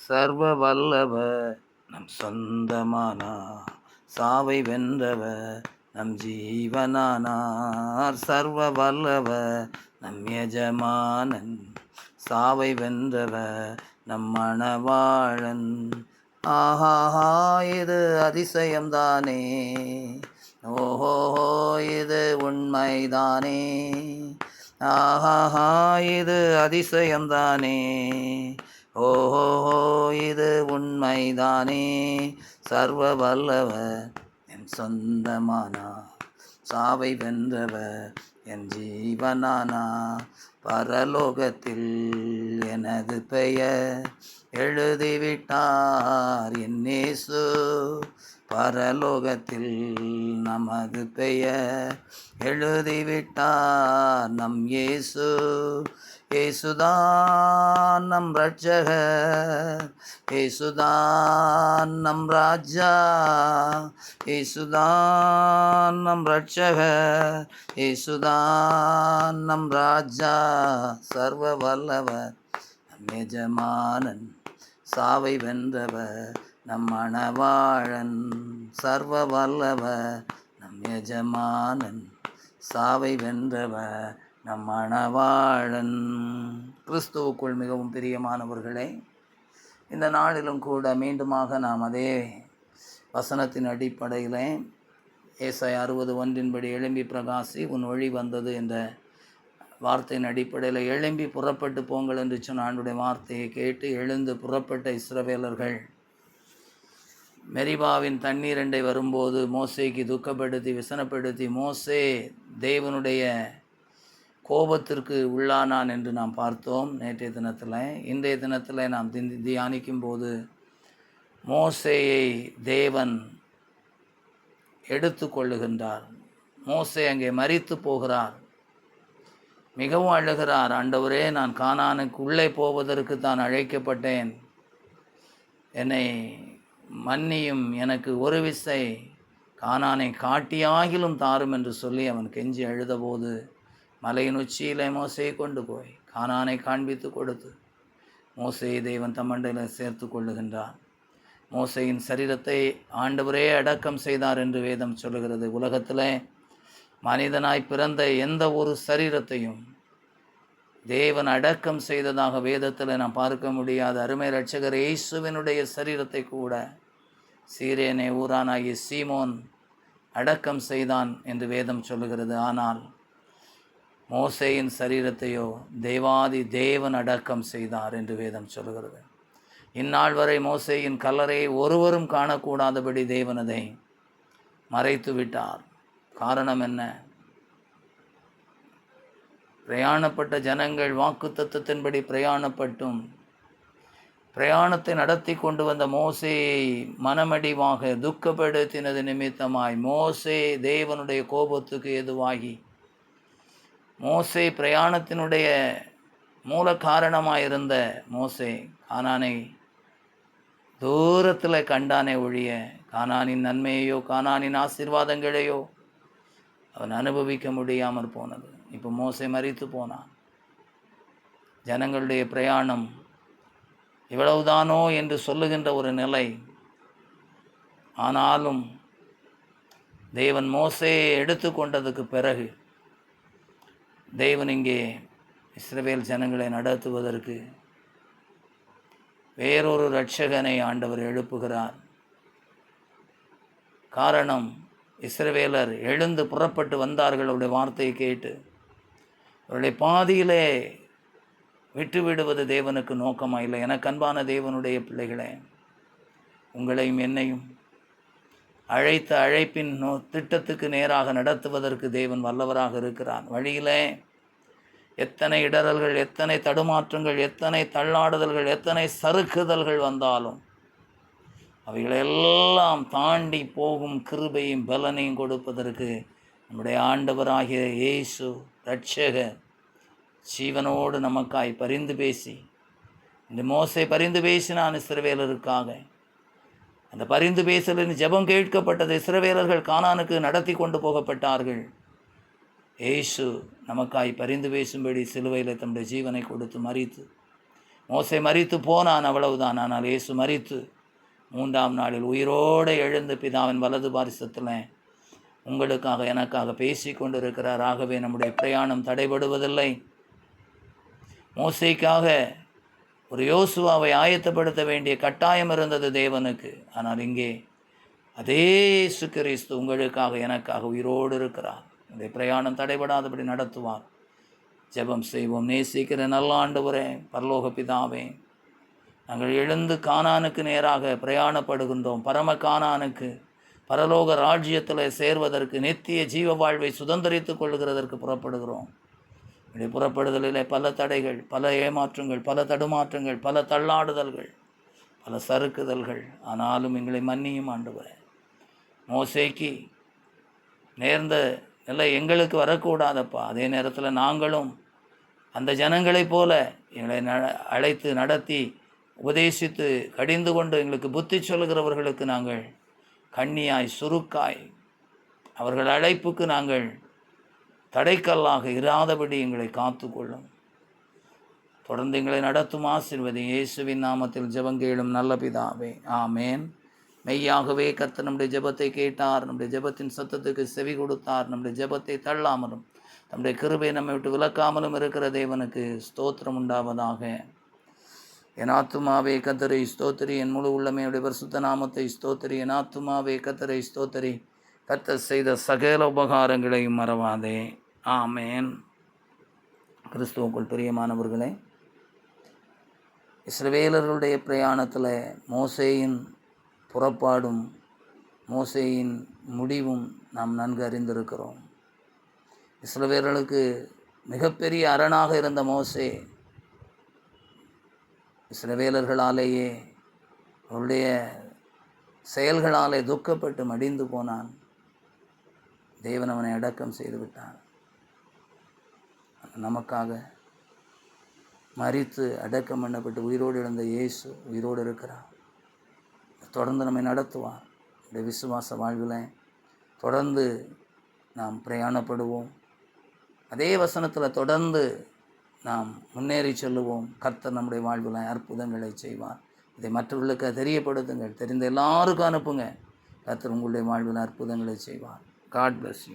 சர்வ வல்லவ நம் சொந்தமானா சாவை வென்றவ நம் ஜீவனானார் சர்வ வல்லவ நம் எஜமானன் சாவை வென்றவ நம் மணவாழன் ஆஹாஹா இது அதிசயம்தானே. ஓஹோ இது உண்மைதானே. ஆஹாஹா இது அதிசயம்தானே. ஓஹோ இது உண்மைதானே. சர்வ வல்லவர் என் சொந்தமானா. சாவை வென்றவர் என் ஜீவனானா. பரலோகத்தில் எனது பெயர் எழுதிவிட்டார் என்னேசு. பரலோகத்தில் நமது பெயர் எழுதிவிட்டார் நம் இயேசு. ஏசுதான் நம் ரட்சக ஏசுதான் நம் ராஜா. ஏசுதான் நம் ரட்சக ஏசுதான் நம் ராஜா. சர்வ வல்லவர். எஜமானன் சாவை வென்றவர் நம் மணவாழன் சர்வ வல்லவர் நம் எஜமானன் சாவை வென்றவர் நம் மணவாழன் கிறிஸ்துவுக்குள் மிகவும் பிரியமானவர்களே இந்த நாளிலும் கூட மீண்டுமாக நாம் அதே வசனத்தின் அடிப்படையில் ஏசாய் அறுபது ஒன்றின்படி எழும்பி பிரகாசி உன் ஒளி வந்தது என்ற வார்த்தையின் அடிப்படையில் எழும்பி புறப்பட்டு போங்கள் என்று சொன்ன ஆண்டுடைய வார்த்தையை கேட்டு எழுந்து புறப்பட்ட இஸ்ரவேலர்கள். மெரிபாவின் தண்ணீரண்டை வரும்போது மோசேக்கு துக்கப்படுத்தி விசனப்படுத்தி மோசே தேவனுடைய கோபத்திற்கு உள்ளானான் என்று நாம் பார்த்தோம் நேற்றைய தினத்தில். இன்றைய தினத்தில் நாம் திந்தி தியானிக்கும் போது மோசேயை தேவன் எடுத்து கொள்ளுகின்றார். மோசே அங்கே மறித்து போகிறார். மிகவும் அழுகிறார். ஆண்டவரே நான் கானானுக்கு உள்ளே போவதற்கு தான் அழைக்கப்பட்டேன். என்னை மன்னியும் எனக்கு ஒரு விசை கானானை காட்டியாகிலும் தாரும் என்று சொல்லி அவன் கெஞ்சி அழுதபோது மலையின் உச்சியிலே மோசையை கொண்டு போய் கானானை காண்பித்து கொடுத்து மோசையை தெய்வன் தம்மண்டையில் சேர்த்து கொள்ளுகின்றான் மோசையின் சரீரத்தை ஆண்டவரே அடக்கம் செய்தார் என்று வேதம் சொல்லுகிறது. உலகத்தில் மனிதனாய் பிறந்த எந்த ஒரு சரீரத்தையும் தேவன் அடக்கம் செய்ததாக வேதத்தில் நாம் பார்க்க முடியாத அருமை ரட்சகர் இயேசுவினுடைய சரீரத்தை கூட சீரேனே ஊரானாகிய சீமோன் அடக்கம் செய்தான் என்று வேதம் சொல்லுகிறது. ஆனால் மோசையின் சரீரத்தையோ தேவாதி தேவன் அடக்கம் செய்தார் என்று வேதம் சொல்லுகிறது. இந்நாள் வரை மோசையின் கல்லறையை ஒருவரும் காணக்கூடாதபடி தேவனதை மறைத்து விட்டார் காரணம் என்ன? பிரயாணப்பட்ட ஜனங்கள் வாக்கு தத்துவத்தின்படி பிரயாணப்பட்டும். பிரயாணத்தை நடத்தி கொண்டு வந்த மோசையை மனமடிவாக துக்கப்படுத்தினது நிமித்தமாய் மோசே தேவனுடைய கோபத்துக்கு எதுவாகி மோசே பிரயாணத்தினுடைய மூல காரணமாயிருந்த மோசே கானானை தூரத்தில் கண்டானே ஒழிய கானானின் நன்மையையோ கானானின் ஆசீர்வாதங்களையோ அவன் அனுபவிக்க முடியாமல் போனது. இப்போ மோசை மறித்து போனான். ஜனங்களுடைய பிரயாணம் இவ்வளவுதானோ என்று சொல்லுகின்ற ஒரு நிலை. ஆனாலும் தேவன் மோசையை எடுத்து கொண்டதுக்கு பிறகு தேவன் இங்கே இஸ்ரவேல் ஜனங்களை நடத்துவதற்கு வேறொரு இரட்சகனை ஆண்டவர் எழுப்புகிறார். காரணம் இஸ்ரவேலர் எழுந்து புறப்பட்டு வந்தார்கள் அவருடைய வார்த்தையை கேட்டு. அவருடைய பாதியிலே விட்டு விடுவது தேவனுக்கு நோக்கமாக இல்லை. எனக்கு அன்பான தேவனுடைய பிள்ளைகளே உங்களையும் என்னையும் அழைத்த அழைப்பின் நோ திட்டத்துக்கு நேராக நடத்துவதற்கு தேவன் வல்லவராக இருக்கிறார். வழியிலே எத்தனை இடரல்கள் எத்தனை தடுமாற்றங்கள் எத்தனை தள்ளாடுதல்கள் எத்தனை சறுக்குதல்கள் வந்தாலும் அவைகளெல்லாம் தாண்டி போகும் கிருபையும் பலனையும் கொடுப்பதற்கு நம்முடைய ஆண்டவராகிய இயேசு ரட்சக ஜீவனோடு நமக்காய் பரிந்து பேசி இந்த மோசை பரிந்து பேசினான் இஸ்ரவேலருக்காக. அந்த பரிந்து பேசலின் ஜெபம் கேட்கப்பட்டது இஸ்ரவேலர்கள் கானானுக்கு நடத்தி கொண்டு போகப்பட்டார்கள். ஏசு நமக்காய் பரிந்து பேசும்படி சிலுவையில் தம்முடைய ஜீவனை கொடுத்து மறித்து மோசை மறித்து போனான் அவ்வளவுதான். ஆனால் இயேசு மறித்து மூன்றாம் நாளில் உயிரோடு எழுந்து பிதாவின் வலது பாரிசத்தில் உங்களுக்காக எனக்காக பேசி கொண்டிருக்கிறார். ஆகவே நம்முடைய பிரயாணம் தடைபடுவதில்லை. மோசைக்காக ஒரு யோசுவாவை ஆயத்தப்படுத்த வேண்டிய கட்டாயம் இருந்தது தேவனுக்கு. ஆனால் இங்கே அதே இயேசு கிறிஸ்து உங்களுக்காக எனக்காக உயிரோடு இருக்கிறார். இந்த பிரயாணம் தடைபடாதபடி நடத்துவார். ஜெபம் செய்வோம். நேசிக்கிற நல்ல ஆண்டவரே பரலோக பிதாவே நாங்கள் எழுந்து கானானுக்கு நேராக பிரயாணப்படுகின்றோம். பரம கானானுக்கு பரலோக ராஜ்யத்தில் சேர்வதற்கு நித்திய ஜீவ வாழ்வை சுதந்திரித்துக் கொள்கிறதற்கு புறப்படுகிறோம். இப்படி புறப்படுதலிலே பல தடைகள் பல ஏமாற்றங்கள் பல தடுமாற்றங்கள் பல தள்ளாடுதல்கள் பல சறுக்குதல்கள். ஆனாலும் எங்களை மன்னியும் ஆண்டவரே. மோசேக்கு நேர்ந்த நிலை எங்களுக்கு வரக்கூடாதப்பா. அதே நேரத்தில் நாங்களும் அந்த ஜனங்களைப் போல எங்களை ந அழைத்து நடத்தி உபதேசித்து கடிந்து கொண்டு எங்களுக்கு புத்தி சொல்கிறவர்களுக்கு நாங்கள் கண்ணியாய் சுருக்காய் அவர்கள் அழைப்புக்கு நாங்கள் தடைக்கல்லாக இராதபடி எங்களை காத்துக்கொள்ளும். தொடர்ந்து எங்களை நடத்தும் ஆசிர்வதி இயேசுவின் நாமத்தில் ஜெபங்கேளும் நல்ல பிதாவே. ஆமேன். மெய்யாகவே கர்த்தர் நம்முடைய ஜெபத்தை கேட்டார் நம்முடைய ஜெபத்தின் சத்தத்துக்கு செவி கொடுத்தார் நம்முடைய ஜெபத்தை தள்ளாமலும் நம்முடைய கிருபை நம்மை விட்டு விளக்காமலும் இருக்கிற தேவனுக்கு ஸ்தோத்திரம் உண்டாவதாக. என் ஆத்துமாவே கத்தரை ஸ்தோத்திரி. என் முழு உள்ளமையுடைய பரிசுத்த நாமத்தை ஸ்தோத்திரி. என் ஆத்துமாவே கத்தரை ஸ்தோத்திரி. கத்தர் செய்த சகல உபகாரங்களையும் மறவாதே. ஆமேன். கிறிஸ்துவுக்குள் பிரியமானவர்களே இஸ்ரவேலர்களுடைய பிரயாணத்தில் மோசேயின் புறப்பாடும் மோசேயின் முடிவும் நாம் நன்கு அறிந்திருக்கிறோம். இஸ்ரவேலர்களுக்கு மிகப்பெரிய அரணாக இருந்த மோசே இஸ்ரவேலர்களாலேயே அவருடைய செயல்களாலே துக்கப்பட்டு மடிந்து போனான். தேவன் அவனை அடக்கம் செய்து விட்டான். நமக்காக மறித்து அடக்கம் பண்ணப்பட்டு உயிரோடு இழந்த இயேசு உயிரோடு இருக்கிறார். தொடர்ந்து நம்மை நடத்துவார். இந்த விசுவாச வாழ்வில் தொடர்ந்து நாம் பிரயாணப்படுவோம். அதே வசனத்தில் தொடர்ந்து நாம் முன்னேறி செல்லுவோம். கர்த்தர் நம்முடைய வாழ்வில் அற்புதங்களை செய்வார். இதை மற்றவர்களுக்கு தெரியப்படுத்துங்கள். தெரிந்த எல்லாருக்கும் அனுப்புங்க. கர்த்தர் உங்களுடைய வாழ்வில் அற்புதங்களை செய்வார். God bless you